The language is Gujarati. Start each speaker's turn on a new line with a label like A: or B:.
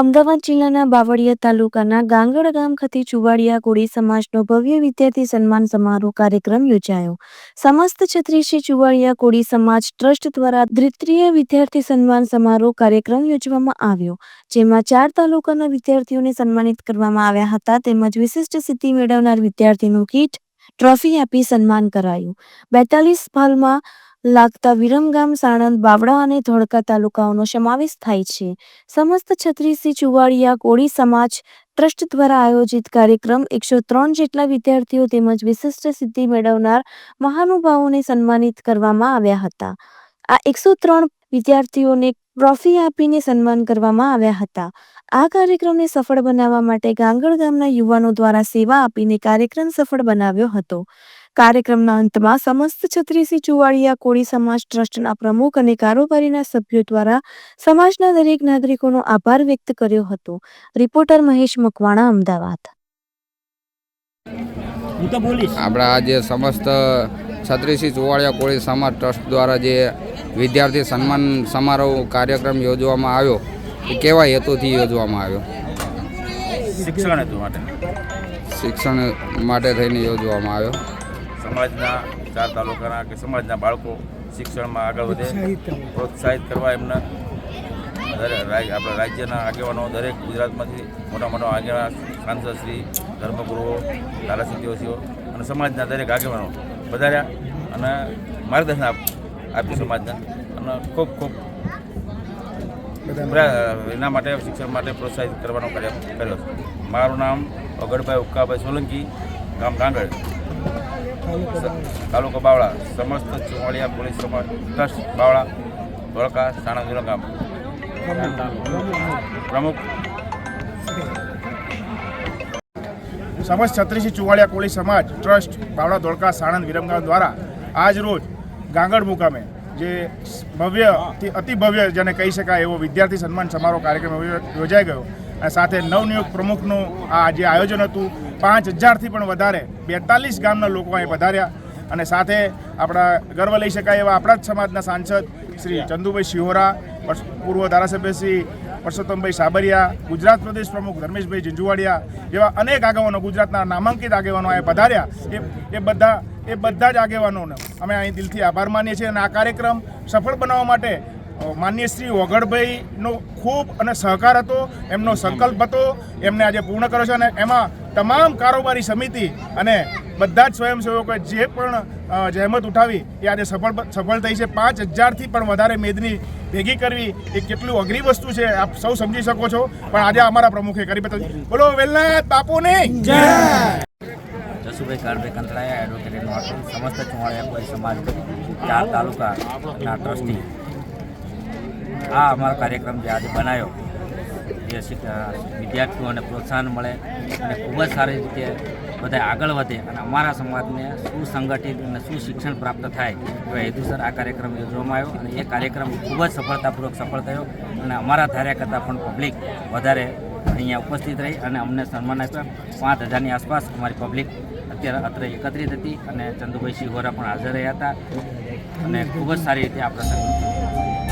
A: અમદાવાદ જિલ્લાના બાવળિયા તાલુકાના ગાંગડ ગામ ખાતે ચુવાડિયા કોળી સમાજનો ભવ્ય વિદ્યાર્થી સન્માન સમારોહ કાર્યક્રમ યોજાયો. સમસ્ત છત્રીસી ચુવાડિયા કોળી સમાજ ટ્રસ્ટ દ્વારા દ્વિતીય વિદ્યાર્થી સન્માન સમારોહ કાર્યક્રમ યોજવામાં આવ્યો, જેમાં ચાર તાલુકાના વિદ્યાર્થીઓને સન્માનિત કરવામાં આવ્યા હતા. તેમજ વિશિષ્ટ સિદ્ધિ મેળવનાર વિદ્યાર્થીનું કીટ, ટ્રોફી આપી સન્માન કરાયું. બેતાલીસ હાલમાં લાગતા વિરમગામ સાણંદ, બાવળા અને ધોળકા તાલુકાઓનો સમાવેશ થાય છે. સમસ્ત છત્રીસી ચુવાડિયા કોળી સમાજ ટ્રસ્ટ દ્વારા આયોજિત કાર્યક્રમ એકસો ત્રણ જેટલા વિદ્યાર્થીઓ તેમજ વિશિષ્ટ સિદ્ધિ મેળવનાર મહાનુભાવોને સન્માનિત કરવામાં આવ્યા હતા. આ એકસો ત્રણ વિદ્યાર્થીઓને ટ્રોફી આપીને સન્માન કરવામાં આવ્યા હતા. આ કાર્યક્રમને સફળ બનાવવા માટે ગાંગડ ગામના યુવાનો દ્વારા સેવા આપીને કાર્યક્રમ સફળ બનાવ્યો હતો. કાર્યક્રમના અંતમાં સમસ્ત છત્રીસી ચુવાડિયા કોળી સમાજ ટ્રસ્ટના પ્રમુખ અને કારોબારીના સભ્યો દ્વારા સમાજના દરેક નાગરિકોનો આભાર વ્યક્ત કર્યો હતો. રિપોર્ટર મહેશ મકવાણા અમદાવાદ.
B: આપણા આજે સમસ્ત છત્રીસી ચુવાડિયા કોળી સમાજ ટ્રસ્ટ દ્વારા જે વિદ્યાર્થી સન્માન સમારોહ કાર્યક્રમ યોજવામાં આવ્યો એ કેવા હેતુથી યોજવામાં આવ્યો?
C: શિક્ષણ હેતુ માટે.
B: શિક્ષણ માટે થઈને યોજવામાં આવ્યો.
C: સમાજના ચાર તાલુકાના કે સમાજના બાળકો શિક્ષણમાં આગળ વધે પ્રોત્સાહિત કરવા. એમને આપણા રાજ્યના આગેવાનો દરેક ગુજરાતમાંથી મોટા મોટા આગેવાન સાંસદશ્રી ધર્મગુરુઓ ધારાસભ્યોશ્રીઓ અને સમાજના દરેક આગેવાનો વધાર્યા અને માર્ગદર્શન આપ આપ્યું સમાજના અને ખૂબ ખૂબ એના માટે શિક્ષણ માટે પ્રોત્સાહિત કરવાનો કાર્ય કર્યો મારું નામ અગડભાઈ ઉક્કાભાઈ સોલંકી ગામ ગાંગડ તાલુકો બાવળા. સમસ્ત ચુમાળિયા પોલીસ સમાજ ટ્રસ્ટ બાવળા ધોળકા સાણંદ ગામ. પ્રમુખ.
D: સમસ્ત છત્રીસી ચુવાડિયા કોળી સમાજ ટ્રસ્ટ બાવળા ધોળકા સાણંદ વિરમગામ દ્વારા આજ રોજ ગાંગડ મુકામે જે ભવ્યથી અતિ ભવ્ય જેને કહી શકાય એવો વિદ્યાર્થી સન્માન સમારોહ કાર્યક્રમ યોજાઈ ગયો. અને સાથે નવનિયુક્ત પ્રમુખનું આ જે આયોજન હતું પાંચ હજારથી પણ વધારે બેતાલીસ ગામના લોકો અહીં પધાર્યા. અને સાથે આપણા ગર્વ લઈ શકાય એવા આપણા જ સમાજના સાંસદ શ્રી ચંદુભાઈ શિહોરા પૂર્વ ધારાસભ્ય શ્રી પરસોત્તમભાઈ સાબરિયા, ગુજરાત પ્રદેશ પ્રમુખ ધર્મેશભાઈ ઝીંઝુવાડિયા જેવા અનેક આગેવાનો ગુજરાતના નામાંકિત આગેવાનો અહીં પધાર્યા. એ બધા એ બધા જ આગેવાનોને અમે અહીં દિલથી આભાર માનીએ છીએ અને આ કાર્યક્રમ સફળ બનાવવા માટે માન્ય શ્રી ઓગળભાઈનો ખૂબ અને સહકાર હતો, એમનો સંકલ્પ હતો, એમને આજે પૂર્ણ કર્યો છે અને એમાં તમામ કારોબારી સમિતિ અને બધા જ સ્વયંસેવકોએ જે પણ જહેમત ઉઠાવી એ આજે સફળ સફળ થઈ છે. પાંચ હજારથી પણ વધારે મેદની ભેગી કરવી એ કેટલું અઘરી વસ્તુ છે આપ સૌ સમજી શકો છો. પણ આજે અમારા પ્રમુખે કરી બતાવી. બોલો વેલનાથ બાપુની
E: જસુભાઈ કાળભાઈ કંતળાયા એડવોકેટ નોર્ટન સમસ્ત ચુંવાળિયા કોઈ સમાજ ચાર તાલુકાના ટ્રસ્ટી આ અમારો કાર્યક્રમ જે આજે બનાવ્યો. જે વિદ્યાર્થીઓને પ્રોત્સાહન મળે અને ખૂબ જ સારી રીતે બધા આગળ વધે અને અમારા સમાજને સુસંગઠિત અને સુશિક્ષણ પ્રાપ્ત થાય એવા હેતુસર આ કાર્યક્રમ યોજવામાં આવ્યો અને એ કાર્યક્રમ ખૂબ જ સફળતાપૂર્વક સફળ થયો અને અમારા ધાર્યા કરતાં પણ પબ્લિક વધારે અહીંયા ઉપસ્થિત રહી અને અમને સન્માન આપ્યા. પાંચ હજારની આસપાસ અમારી પબ્લિક અત્યારે અત્રે એકત્રિત હતી અને ચંદુભાઈ સિંહોરા પણ હાજર રહ્યા હતા અને ખૂબ જ સારી રીતે આ પ્રસંગ